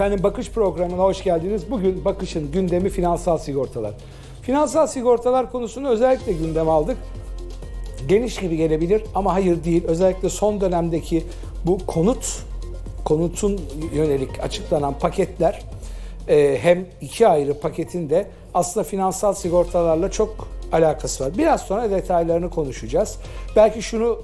Efendim Bakış programına hoş geldiniz. Bugün Bakış'ın gündemi finansal sigortalar. Finansal sigortalar konusunu özellikle gündeme aldık. Geniş gibi gelebilir ama hayır değil. Özellikle son dönemdeki bu konut, konutun yönelik açıklanan paketler e, hem iki ayrı paketin de aslında finansal sigortalarla çok alakası var. Biraz sonra detaylarını konuşacağız. Belki şunu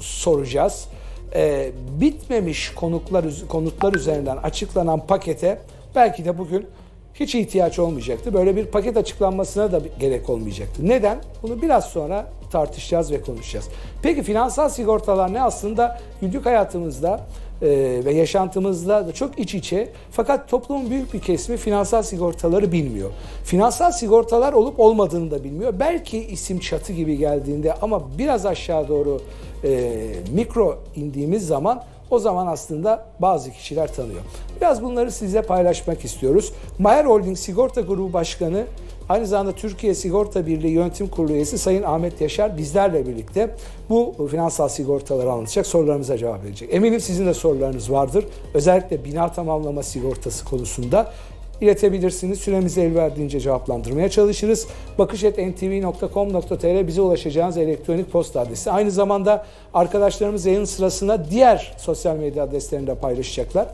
soracağız. E, bitmemiş konuklar konutlar üzerinden açıklanan pakete belki de bugün hiç ihtiyaç olmayacaktı. Böyle bir paket açıklanmasına da gerek olmayacaktı. Neden? Bunu biraz sonra tartışacağız ve konuşacağız. Peki finansal sigortalar ne? Aslında günlük hayatımızda e, ve yaşantımızda da çok iç içe fakat toplumun büyük bir kesimi finansal sigortaları bilmiyor. Finansal sigortalar olup olmadığını da bilmiyor. Belki isim çatı gibi geldiğinde ama biraz aşağı doğru e, mikro indiğimiz zaman o zaman aslında bazı kişiler tanıyor. Biraz bunları size paylaşmak istiyoruz. Mayer Holding Sigorta Grubu Başkanı Aynı zamanda Türkiye Sigorta Birliği Yönetim Kurulu üyesi Sayın Ahmet Yaşar bizlerle birlikte bu finansal sigortaları anlatacak, sorularımıza cevap verecek. Eminim sizin de sorularınız vardır. Özellikle bina tamamlama sigortası konusunda iletebilirsiniz. Süremizi el verdiğince cevaplandırmaya çalışırız. bakış.ntv.com.tr bize ulaşacağınız elektronik posta adresi. Aynı zamanda arkadaşlarımız yayın sırasında diğer sosyal medya adreslerinde paylaşacaklar.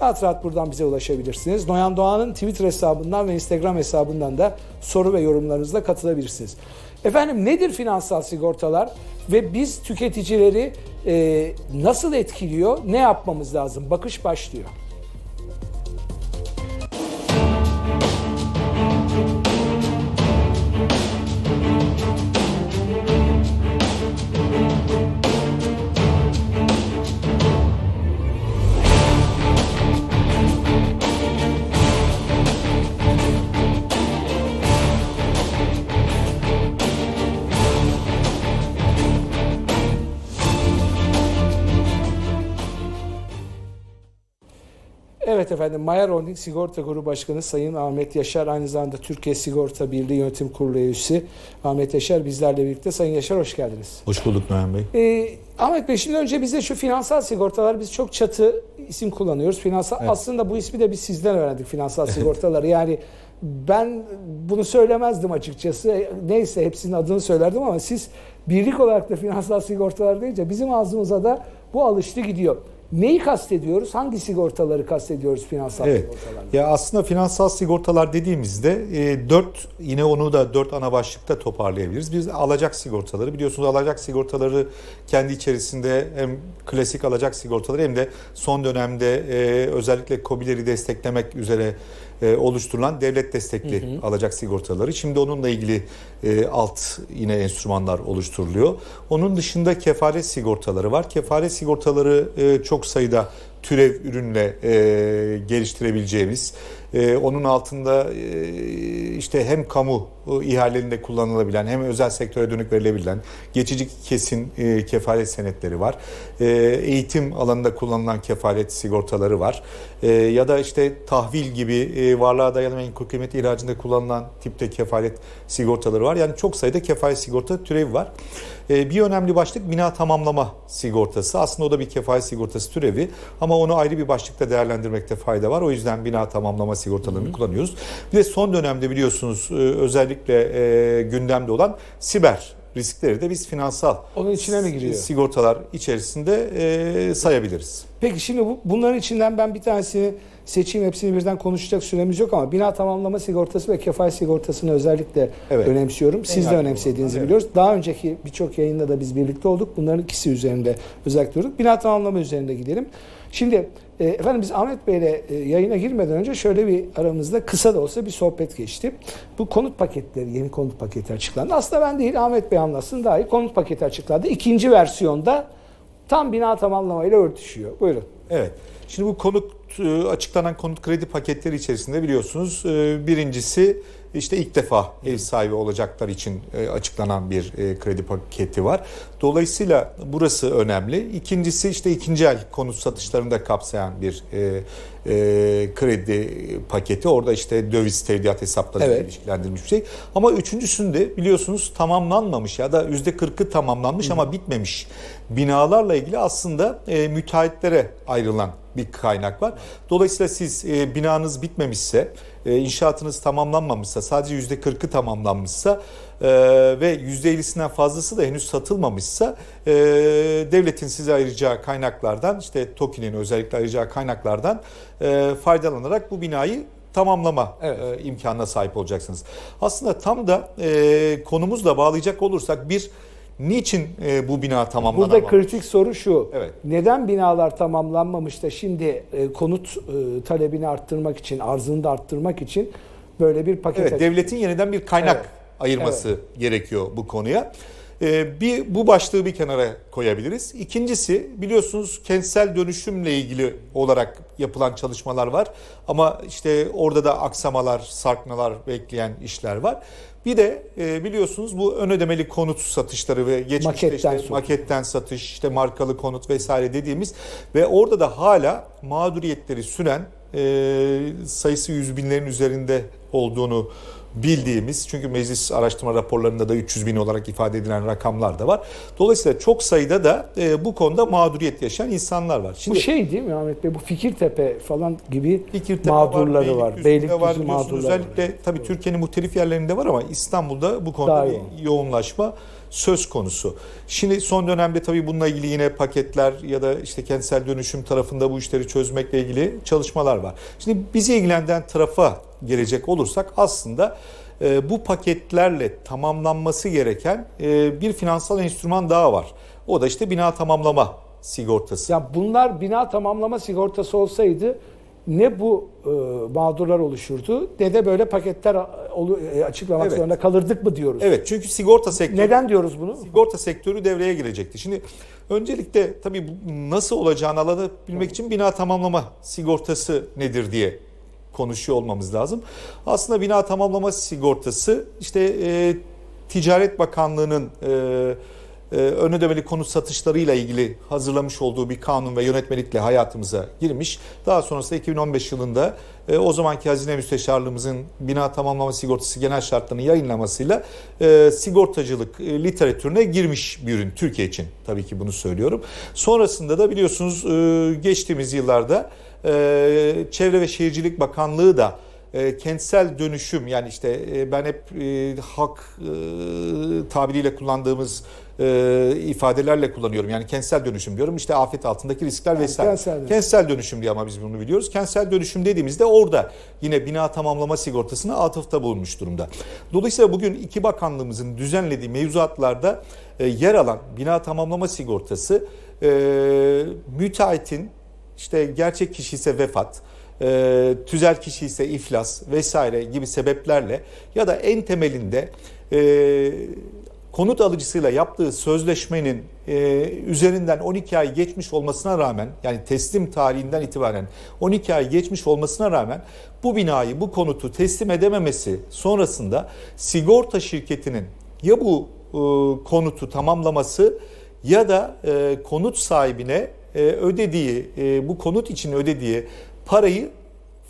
Rahat rahat buradan bize ulaşabilirsiniz. Noyan Doğan'ın Twitter hesabından ve Instagram hesabından da soru ve yorumlarınızla katılabilirsiniz. Efendim nedir finansal sigortalar ve biz tüketicileri e, nasıl etkiliyor, ne yapmamız lazım? Bakış başlıyor. Evet efendim, Mayer Holding Sigorta Grubu Başkanı Sayın Ahmet Yaşar, aynı zamanda Türkiye Sigorta Birliği Yönetim Kurulu üyesi Ahmet Yaşar bizlerle birlikte. Sayın Yaşar hoş geldiniz. Hoş bulduk Noyan Bey. Ee, Ahmet Bey şimdi önce bize şu finansal sigortalar, biz çok çatı isim kullanıyoruz. Finansal Evet. Aslında bu ismi de biz sizden öğrendik finansal sigortaları. Yani ben bunu söylemezdim açıkçası. Neyse hepsinin adını söylerdim ama siz birlik olarak da finansal sigortalar deyince bizim ağzımıza da bu alıştı gidiyor. Neyi kastediyoruz? Hangi sigortaları kastediyoruz finansal Evet. sigortalarla? Ya aslında finansal sigortalar dediğimizde e, dört yine onu da dört ana başlıkta toparlayabiliriz. Biz alacak sigortaları biliyorsunuz alacak sigortaları kendi içerisinde hem klasik alacak sigortaları hem de son dönemde e, özellikle KOBİ'leri desteklemek üzere e, oluşturulan devlet destekli alacak sigortaları. Şimdi onunla ilgili e, alt yine enstrümanlar oluşturuluyor. Onun dışında kefalet sigortaları var. Kefalet sigortaları e, çok sayıda türev ürünle e, geliştirebileceğimiz, e, onun altında e, işte hem kamu e, ihalelerinde kullanılabilen hem özel sektöre dönük verilebilen geçici kesin e, kefalet senetleri var. E, eğitim alanında kullanılan kefalet sigortaları var. E, ya da işte tahvil gibi e, varlığa dayalı menkul kıymet ihracında kullanılan tipte kefalet sigortaları var. Yani çok sayıda kefalet sigorta türevi var. E, bir önemli başlık bina tamamlama sigortası. Aslında o da bir kefalet sigortası türevi ama onu ayrı bir başlıkta değerlendirmekte fayda var. O yüzden bina tamamlama sigortalarını kullanıyoruz. Bir de son dönemde biliyorsunuz e, özellikle e, gündemde olan siber riskleri de biz finansal Onun içine mi giriyor? sigortalar içerisinde e, sayabiliriz. Peki şimdi bu, bunların içinden ben bir tanesini seçeyim. Hepsini birden konuşacak süremiz yok ama bina tamamlama sigortası ve kefalet sigortasını özellikle Evet. önemsiyorum. Siz de önemsediğinizi olan, biliyoruz. Daha önceki birçok yayında da biz birlikte olduk. Bunların ikisi üzerinde özellikle durduk. Bina tamamlama üzerinde gidelim. Şimdi e, efendim biz Ahmet Bey'le e, yayına girmeden önce şöyle bir aramızda kısa da olsa bir sohbet geçti. Bu konut paketleri, yeni konut paketi açıklandı. Aslında ben değil Ahmet Bey anlatsın daha iyi. Konut paketi açıklandı. İkinci versiyonda tam bina tamamlamayla örtüşüyor. Buyurun. Evet. Şimdi bu konut e, açıklanan konut kredi paketleri içerisinde biliyorsunuz e, birincisi işte ilk defa ev sahibi olacaklar için e, açıklanan bir e, kredi paketi var. Dolayısıyla burası önemli. İkincisi işte ikinci el konut satışlarını da kapsayan bir e, kredi paketi. Orada işte döviz tevdiat hesapları Evet. ilişkilendirilmiş bir şey. Ama üçüncüsünde biliyorsunuz tamamlanmamış ya da yüzde kırkı tamamlanmış ama bitmemiş binalarla ilgili aslında müteahhitlere ayrı ayrılan bir kaynak var. Dolayısıyla siz binanız bitmemişse, e, inşaatınız tamamlanmamışsa, sadece %40'ı tamamlanmışsa e, ve %50'sinden fazlası da henüz satılmamışsa e, devletin size ayıracağı kaynaklardan, işte TOKİ'nin özellikle ayıracağı kaynaklardan e, faydalanarak bu binayı tamamlama Evet. e, imkanına sahip olacaksınız. Aslında tam da e, konumuzla bağlayacak olursak bir niçin e, bu bina tamamlanamamış? Burada kritik soru şu. Evet. Neden binalar tamamlanmamış da şimdi e, konut e, talebini arttırmak için, arzını da arttırmak için böyle bir paket Evet, açık- devletin yeniden bir kaynak Evet. ayırması gerekiyor bu konuya. Ee, bir bu başlığı bir kenara koyabiliriz. İkincisi biliyorsunuz kentsel dönüşümle ilgili olarak yapılan çalışmalar var ama işte orada da aksamalar, sarkmalar bekleyen işler var. Bir de e, biliyorsunuz bu ön ödemeli konut satışları ve geçmişte Maketten işte satış. maketten satış, işte markalı konut vesaire dediğimiz ve orada da hala mağduriyetleri süren e, sayısı yüz binlerin üzerinde olduğunu bildiğimiz çünkü meclis araştırma raporlarında da 300 bin olarak ifade edilen rakamlar da var. Dolayısıyla çok sayıda da e, bu konuda mağduriyet yaşayan insanlar var. Bu Şimdi şey değil mi Ahmet Bey? Bu Fikirtepe falan gibi Fikirtepe mağdurları var. Beylikdüzü'nde Beylikdüzü var mağdurları var. Özellikle tabii Türkiye'nin muhtelif yerlerinde var ama İstanbul'da bu konuda Daha bir yoğun. yoğunlaşma söz konusu. Şimdi son dönemde tabii bununla ilgili yine paketler ya da işte kentsel dönüşüm tarafında bu işleri çözmekle ilgili çalışmalar var. Şimdi bizi ilgilendiren tarafa gelecek olursak aslında e, bu paketlerle tamamlanması gereken e, bir finansal enstrüman daha var. O da işte bina tamamlama sigortası. Ya bunlar bina tamamlama sigortası olsaydı ne bu e, mağdurlar oluşurdu ne de böyle paketler e, açıklamak Evet. zorunda kalırdık mı diyoruz. Evet çünkü sigorta sektörü Neden diyoruz bunu? sigorta sektörü devreye girecekti. Şimdi öncelikle tabii nasıl olacağını alabilmek için bina tamamlama sigortası nedir diye konuşuyor olmamız lazım. Aslında bina tamamlama sigortası işte e, Ticaret Bakanlığı'nın e, e, ön ödemeli konut satışlarıyla ilgili hazırlamış olduğu bir kanun ve yönetmelikle hayatımıza girmiş. Daha sonrasında 2015 yılında e, o zamanki Hazine Müsteşarlığımızın bina tamamlama sigortası genel şartlarını yayınlamasıyla e, sigortacılık e, literatürüne girmiş bir ürün Türkiye için tabii ki bunu söylüyorum. Sonrasında da biliyorsunuz geçtiğimiz yıllarda Çevre ve Şehircilik Bakanlığı da kentsel dönüşüm yani işte ben hep e, halk e, tabiriyle kullandığımız e, ifadelerle kullanıyorum. Yani kentsel dönüşüm diyorum. İşte afet altındaki riskler vesaire. kentsel dönüşüm. Kentsel dönüşüm diye ama biz bunu biliyoruz. Kentsel dönüşüm dediğimizde orada yine bina tamamlama sigortasına atıfta bulunmuş durumda. Dolayısıyla bugün iki bakanlığımızın düzenlediği mevzuatlarda e, yer alan bina tamamlama sigortası e, müteahhitin işte gerçek kişi ise vefat, e, tüzel kişi ise iflas vesaire gibi sebeplerle ya da en temelinde e, konut alıcısıyla yaptığı sözleşmenin e, üzerinden 12 ay geçmiş olmasına rağmen yani teslim tarihinden itibaren 12 ay geçmiş olmasına rağmen bu binayı bu konutu teslim edememesi sonrasında sigorta şirketinin ya bu e, konutu tamamlaması ya da e, konut sahibine e, ödediği e, bu konut için ödediği parayı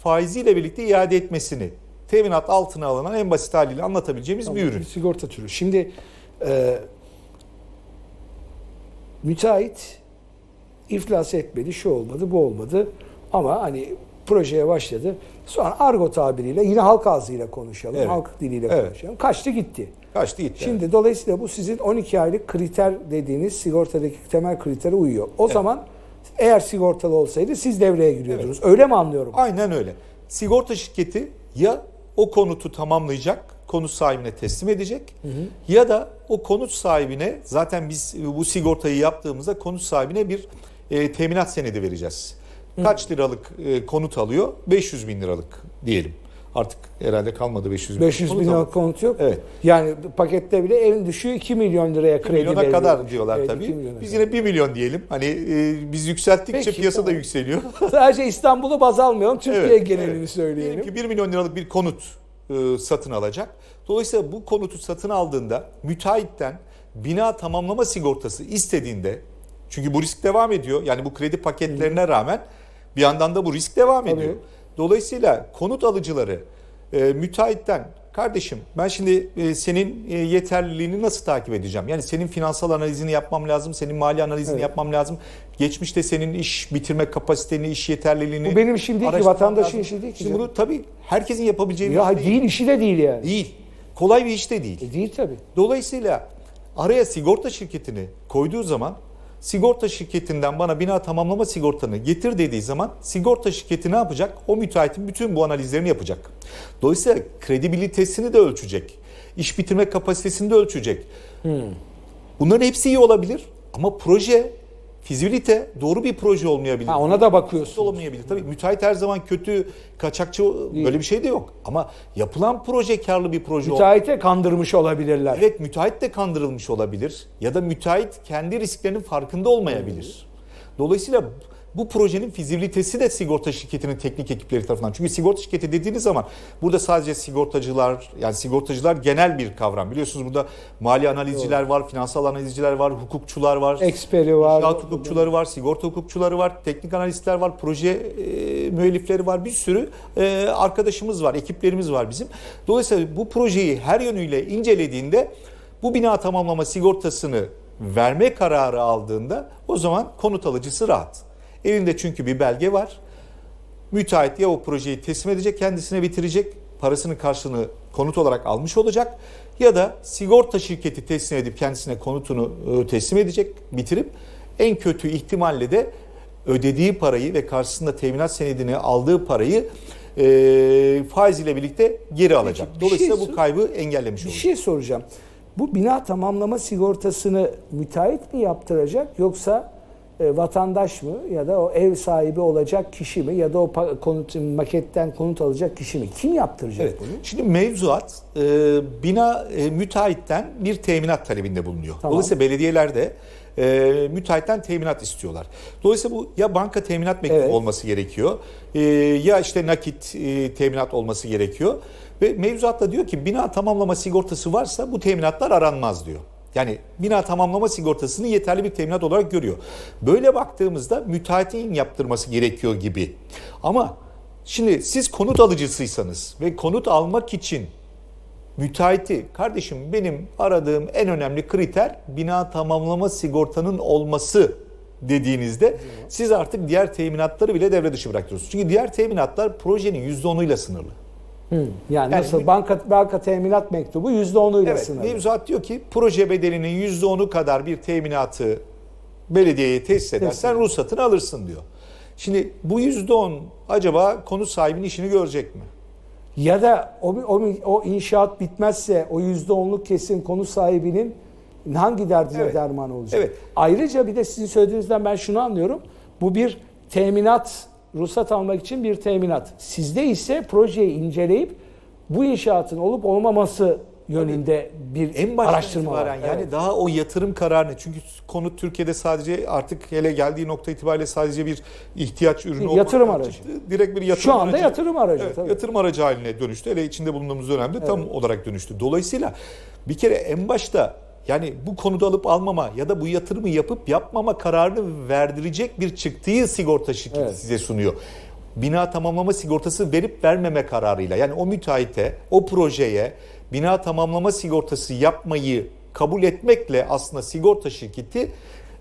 faiziyle birlikte iade etmesini teminat altına alınan en basit haliyle anlatabileceğimiz bir Tamam, ürün. bir sigorta türü. Şimdi e, müteahhit iflas etmedi, şu olmadı, bu olmadı. Ama hani projeye başladı. Sonra argo tabiriyle yine halk ağzıyla konuşalım, Evet. halk diliyle Evet. konuşalım. Kaçtı gitti. Kaçtı gitti. Şimdi dolayısıyla bu sizin 12 aylık kriter dediğiniz sigortadaki temel kritere uyuyor. O zaman eğer sigortalı olsaydı siz devreye giriyordunuz. Öyle mi anlıyorum? Aynen öyle. Sigorta şirketi ya o konutu tamamlayacak, konut sahibine teslim edecek ya da o konut sahibine zaten biz bu sigortayı yaptığımızda konut sahibine bir e, teminat senedi vereceğiz. Kaç liralık e, konut alıyor? 500 bin liralık diyelim. Artık herhalde kalmadı 500 bin. 500 bin liralık konut yok. Evet. Yani pakette bile en düşüğü 2 milyon liraya 2 kredi milyona kadar diyorlar Evet, tabii. 2 milyona Biz yine 1 milyon diyelim. Hani e, biz yükselttikçe Peki, piyasa da tamam. yükseliyor. Sadece İstanbul'u baz almayalım. Türkiye Evet, genelini evet. söyleyelim. Diyelim ki 1 milyon liralık bir konut e, satın alacak. Dolayısıyla bu konutu satın aldığında müteahhitten bina tamamlama sigortası istediğinde çünkü bu risk devam ediyor. Yani bu kredi paketlerine rağmen bir yandan da bu risk devam Tabii. ediyor. Dolayısıyla konut alıcıları e, müteahhitten kardeşim ben şimdi e, senin e, yeterliliğini nasıl takip edeceğim? Yani senin finansal analizini yapmam lazım, senin mali analizini Evet. yapmam lazım. Geçmişte senin iş bitirme kapasiteni, iş yeterliliğini Bu benim işim değil ki, vatandaşın lazım. işi değil ki Şimdi canım. bunu tabii herkesin yapabileceği bir Ya iş değil. değil. işi de değil yani. Değil. Kolay bir iş de değil. E, değil tabii. Dolayısıyla araya sigorta şirketini koyduğu zaman sigorta şirketinden bana bina tamamlama sigortanı getir dediği zaman sigorta şirketi ne yapacak? O müteahhitin bütün bu analizlerini yapacak. Dolayısıyla kredibilitesini de ölçecek. İş bitirme kapasitesini de ölçecek. Bunların hepsi iyi olabilir ama proje, fizibilite doğru bir proje olmayabilir. Ha, ona da bakıyorsun. olamayabilir. Tabii müteahhit her zaman kötü, kaçakçı böyle bir şey de yok. Ama yapılan proje karlı bir proje. Müteahhite kandırmış olabilirler. Evet müteahhit de kandırılmış olabilir ya da müteahhit kendi risklerinin farkında olmayabilir. Dolayısıyla bu projenin fizibilitesi de sigorta şirketinin teknik ekipleri tarafından. Çünkü sigorta şirketi dediğiniz zaman burada sadece sigortacılar yani sigortacılar genel bir kavram. Biliyorsunuz burada mali analizciler var, finansal analizciler var, hukukçular var. Eksperi var. İnşaat hukukçuları var, sigorta hukukçuları var, teknik analistler var, proje e, müellifleri var. Bir sürü e, arkadaşımız var, ekiplerimiz var bizim. Dolayısıyla bu projeyi her yönüyle incelediğinde bu bina tamamlama sigortasını verme kararı aldığında o zaman konut alıcısı rahat. Elinde çünkü bir belge var. Müteahhit ya o projeyi teslim edecek, kendisine bitirecek, parasının karşılığını konut olarak almış olacak ya da sigorta şirketi teslim edip kendisine konutunu e, teslim edecek, bitirip en kötü ihtimalle de ödediği parayı ve karşısında teminat senedini aldığı parayı e, faiz ile birlikte geri alacak. bir şey Dolayısıyla sor- bu kaybı engellemiş Bir olacak. şey soracağım. Bu bina tamamlama sigortasını müteahhit mi yaptıracak yoksa e, vatandaş mı ya da o ev sahibi olacak kişi mi ya da o konut maketten konut alacak kişi mi? Kim yaptıracak Evet. bunu? Şimdi mevzuat e, bina e, müteahhitten bir teminat talebinde bulunuyor. Tamam. Dolayısıyla belediyeler de e, müteahhitten teminat istiyorlar. Dolayısıyla bu ya banka teminat mektubu Evet. olması gerekiyor e, ya işte nakit e, teminat olması gerekiyor. Ve mevzuatta diyor ki bina tamamlama sigortası varsa bu teminatlar aranmaz diyor. Yani bina tamamlama sigortasını yeterli bir teminat olarak görüyor. Böyle baktığımızda müteahhitin yaptırması gerekiyor gibi. Ama şimdi siz konut alıcısıysanız ve konut almak için müteahhiti kardeşim benim aradığım en önemli kriter bina tamamlama sigortanın olması dediğinizde siz artık diğer teminatları bile devre dışı bırakıyorsunuz. Çünkü diğer teminatlar projenin %10'uyla sınırlı. Yani, Yani nasıl banka banka teminat mektubu %10'uyla Evet, sınırlı. mevzuat diyor ki proje bedelinin %10'u kadar bir teminatı belediyeye tesis edersen ruhsatını alırsın diyor. Şimdi bu %10 acaba konut sahibinin işini görecek mi? Ya da o, o, o inşaat bitmezse o %10'luk kesim konu sahibinin hangi derdine Evet. derman olacak? Evet. Ayrıca bir de sizin söylediğinizden ben şunu anlıyorum. Bu bir teminat, ruhsat almak için bir teminat. Sizde ise projeyi inceleyip bu inşaatın olup olmaması yönünde bir En araştırma var. yani Evet. daha o yatırım kararını çünkü konut Türkiye'de sadece artık hele geldiği nokta itibariyle sadece bir ihtiyaç ürünü Bir yatırım aracı. çıktı. Direkt bir yatırım Şu anda aracı. yatırım aracı, Evet, tabii. yatırım aracı haline dönüştü. Hele içinde bulunduğumuz dönemde tam olarak dönüştü. Dolayısıyla bir kere en başta yani bu konuda alıp almama ya da bu yatırımı yapıp yapmama kararını verdirecek bir çıktıyı sigorta şirketi Evet. size sunuyor. Bina tamamlama sigortası verip vermeme kararıyla yani o müteahhite, o projeye bina tamamlama sigortası yapmayı kabul etmekle aslında sigorta şirketi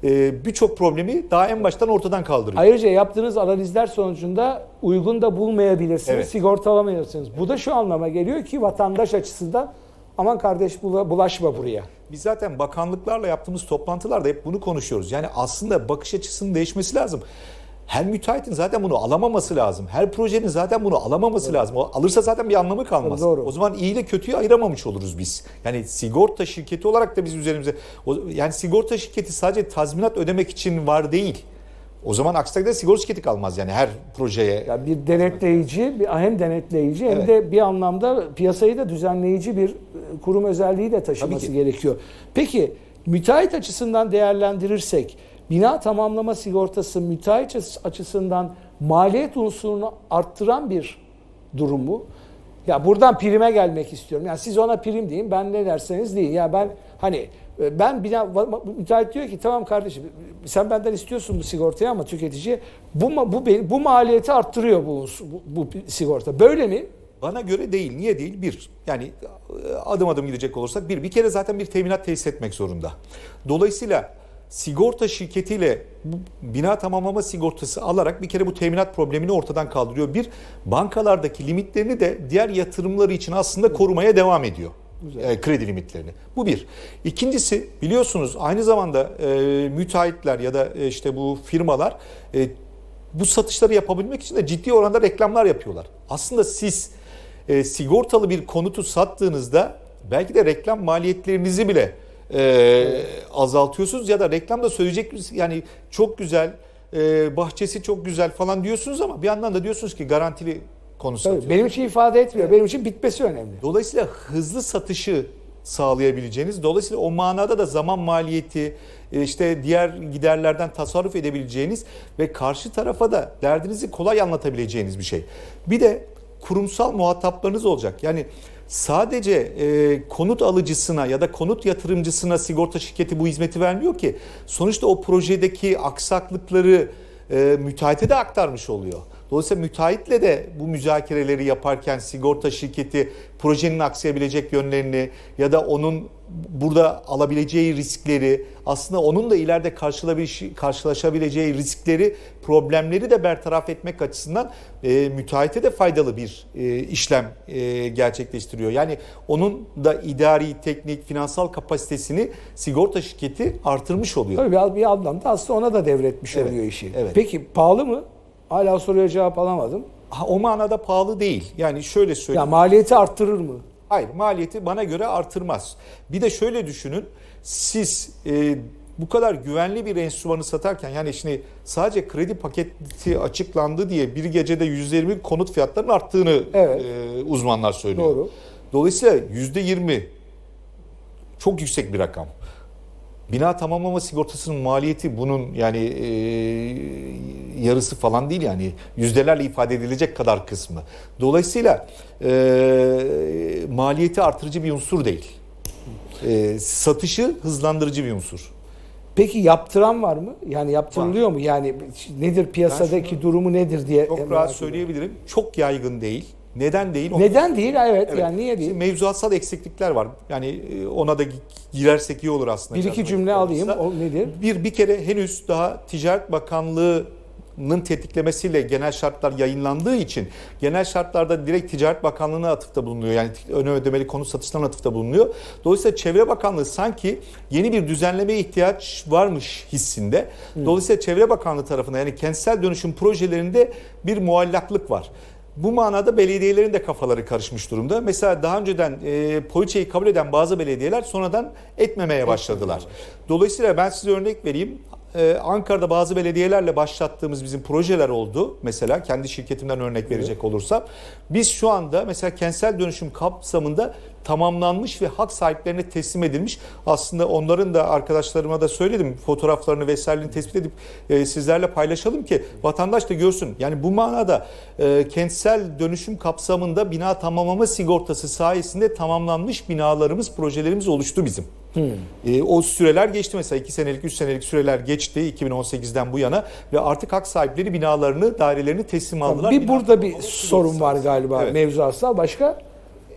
e, birçok problemi daha en baştan ortadan kaldırıyor. Ayrıca yaptığınız analizler sonucunda uygun da bulmayabilirsiniz, Evet. sigortalamıyorsunuz. Bu da şu anlama geliyor ki vatandaş açısından aman kardeş bula- bulaşma buraya. Biz zaten bakanlıklarla yaptığımız toplantılarda hep bunu konuşuyoruz. Yani aslında bakış açısının değişmesi lazım. Her müteahhitin zaten bunu alamaması lazım. Her projenin zaten bunu alamaması lazım. O alırsa zaten bir anlamı kalmaz. Doğru. O zaman iyi ile kötüyü ayıramamış oluruz biz. Yani sigorta şirketi olarak da biz üzerimize yani sigorta şirketi sadece tazminat ödemek için var değil. O zaman aksi takdirde sigorta şirketi kalmaz yani her projeye. Yani bir denetleyici, bir hem denetleyici hem Evet. de bir anlamda piyasayı da düzenleyici bir e, kurum özelliği de taşıması gerekiyor. Peki müteahhit açısından değerlendirirsek bina tamamlama sigortası müteahhit açısından maliyet unsurunu arttıran bir durum mu? Ya buradan prime gelmek istiyorum. Yani siz ona prim deyin, ben ne derseniz deyin. Ya ben hani ben bina müteahhit diyor ki tamam kardeşim sen benden istiyorsun bu sigortayı ama tüketiciye bu bu bu maliyeti arttırıyor bu, bu bu sigorta. Böyle mi? Bana göre değil. Niye değil? Bir, yani adım adım gidecek olursak bir, bir kere zaten bir teminat tesis etmek zorunda. Dolayısıyla sigorta şirketiyle bina tamamlama sigortası alarak bir kere bu teminat problemini ortadan kaldırıyor. Bir, bankalardaki limitlerini de diğer yatırımları için aslında korumaya devam ediyor. E, kredi limitlerini. Bu bir. İkincisi biliyorsunuz aynı zamanda e, müteahhitler ya da e, işte bu firmalar e, bu satışları yapabilmek için de ciddi oranda reklamlar yapıyorlar. Aslında siz e, sigortalı bir konutu sattığınızda belki de reklam maliyetlerinizi bile e, azaltıyorsunuz ya da reklamda söyleyecek yani çok güzel e, bahçesi çok güzel falan diyorsunuz ama bir yandan da diyorsunuz ki garantili konu Tabii, satıyorsunuz. benim için ifade etmiyor. Benim için bitmesi önemli. Dolayısıyla hızlı satışı sağlayabileceğiniz, dolayısıyla o manada da zaman maliyeti, e, işte diğer giderlerden tasarruf edebileceğiniz ve karşı tarafa da derdinizi kolay anlatabileceğiniz bir şey. Bir de kurumsal muhataplarınız olacak. Yani sadece e, konut alıcısına ya da konut yatırımcısına sigorta şirketi bu hizmeti vermiyor ki. Sonuçta o projedeki aksaklıkları e, müteahhite de aktarmış oluyor. Dolayısıyla müteahhitle de bu müzakereleri yaparken sigorta şirketi projenin aksayabilecek yönlerini ya da onun burada alabileceği riskleri aslında onun da ileride karşılaşabileceği riskleri, problemleri de bertaraf etmek açısından e, müteahhite de faydalı bir e, işlem e, gerçekleştiriyor. Yani onun da idari, teknik, finansal kapasitesini sigorta şirketi artırmış oluyor. Tabii bir, bir anlamda aslında ona da devretmiş Evet, oluyor işi. evet. Peki pahalı mı? Hala soruya cevap alamadım. Ha, o manada pahalı değil. Yani şöyle söyleyeyim. Ya maliyeti arttırır mı? Hayır maliyeti bana göre artırmaz. Bir de şöyle düşünün siz e, bu kadar güvenli bir enstrümanı satarken yani şimdi sadece kredi paketi açıklandı diye bir gecede %20 konut fiyatlarının arttığını Evet. e, uzmanlar söylüyor. Doğru. Dolayısıyla %20 çok yüksek bir rakam. Bina tamamlama sigortasının maliyeti bunun yani e, yarısı falan değil yani yüzdelerle ifade edilecek kadar kısmı. Dolayısıyla e, maliyeti artırıcı bir unsur değil. E, satışı hızlandırıcı bir unsur. Peki yaptıran var mı? Yani yaptırılıyor mu? Yani nedir piyasadaki durumu nedir diye Çok rahat söyleyebilirim. Çok yaygın değil. Neden değil? Neden değil? Evet, Evet. yani niye değil? Şimdi mevzuatsal eksiklikler var. Yani e, ona da gi- girersek iyi olur aslında. Bir iki cümle alayım. O nedir? Bir bir kere henüz daha Ticaret Bakanlığı'nın tetiklemesiyle genel şartlar yayınlandığı için genel şartlarda direkt Ticaret Bakanlığı'na atıfta bulunuyor. Yani öne ödemeli konut satışlarına atıfta bulunuyor. Dolayısıyla Çevre Bakanlığı sanki yeni bir düzenlemeye ihtiyaç varmış hissinde. Dolayısıyla Çevre Bakanlığı tarafından yani kentsel dönüşüm projelerinde bir muallaklık var. Bu manada belediyelerin de kafaları karışmış durumda. Mesela daha önceden e, poliçeyi kabul eden bazı belediyeler sonradan etmemeye başladılar. Dolayısıyla ben size örnek vereyim. Ee, Ankara'da bazı belediyelerle başlattığımız bizim projeler oldu. Mesela kendi şirketimden örnek verecek olursam. Biz şu anda mesela kentsel dönüşüm kapsamında tamamlanmış ve hak sahiplerine teslim edilmiş. Aslında onların da arkadaşlarıma da söyledim. Fotoğraflarını vesairelerini tespit edip e, sizlerle paylaşalım ki vatandaş da görsün. Yani bu manada e, kentsel dönüşüm kapsamında bina tamamlama sigortası sayesinde tamamlanmış binalarımız, projelerimiz oluştu bizim. E, o süreler geçti mesela 2 senelik 3 senelik süreler geçti 2018'den bu yana ve artık hak sahipleri binalarını dairelerini teslim aldılar. Bir Bina burada bir sorun var galiba Evet. mevzuatsal. Başka?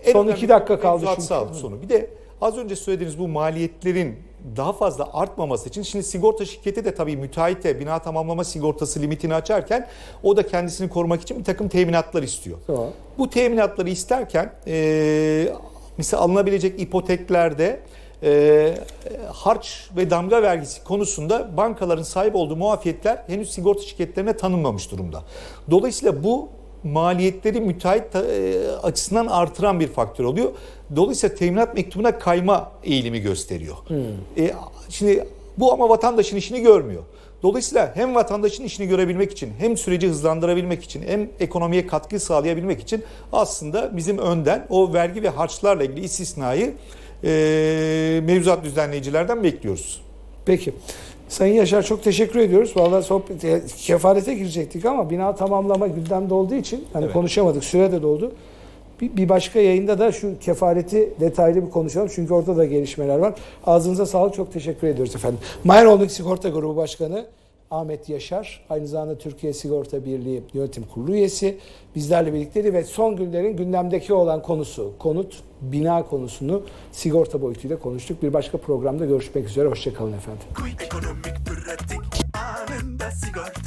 En Son önemli iki dakika kaldı mevzuatsal sonu. Bir de az önce söylediğiniz bu maliyetlerin daha fazla artmaması için şimdi sigorta şirketi de tabii müteahhite bina tamamlama sigortası limitini açarken o da kendisini korumak için bir takım teminatlar istiyor. Tamam. Bu teminatları isterken e, mesela alınabilecek ipoteklerde e, harç ve damga vergisi konusunda bankaların sahip olduğu muafiyetler henüz sigorta şirketlerine tanınmamış durumda. Dolayısıyla bu maliyetleri müteahhit e, açısından artıran bir faktör oluyor. Dolayısıyla teminat mektubuna kayma eğilimi gösteriyor. E, şimdi bu ama vatandaşın işini görmüyor. Dolayısıyla hem vatandaşın işini görebilmek için hem süreci hızlandırabilmek için hem ekonomiye katkı sağlayabilmek için aslında bizim önden o vergi ve harçlarla ilgili istisnayı e, mevzuat düzenleyicilerden bekliyoruz. Peki. Sayın Yaşar çok teşekkür ediyoruz. Vallahi sohbet, e, kefarete girecektik ama bina tamamlama gündemde olduğu için hani Evet. konuşamadık. Süre de doldu. Bir, bir başka yayında da şu kefareti detaylı bir konuşalım. Çünkü orada da gelişmeler var. Ağzınıza sağlık. Çok teşekkür ediyoruz efendim. Mayer Holding Sigorta Grubu Başkanı Ahmet Yaşar. Aynı zamanda Türkiye Sigorta Birliği Yönetim Kurulu üyesi. Bizlerle birlikteydi ve son günlerin gündemdeki olan konusu, konut, bina konusunu sigorta boyutuyla konuştuk. Bir başka programda görüşmek üzere. Hoşçakalın efendim. Ekonomik pratik anında sigorta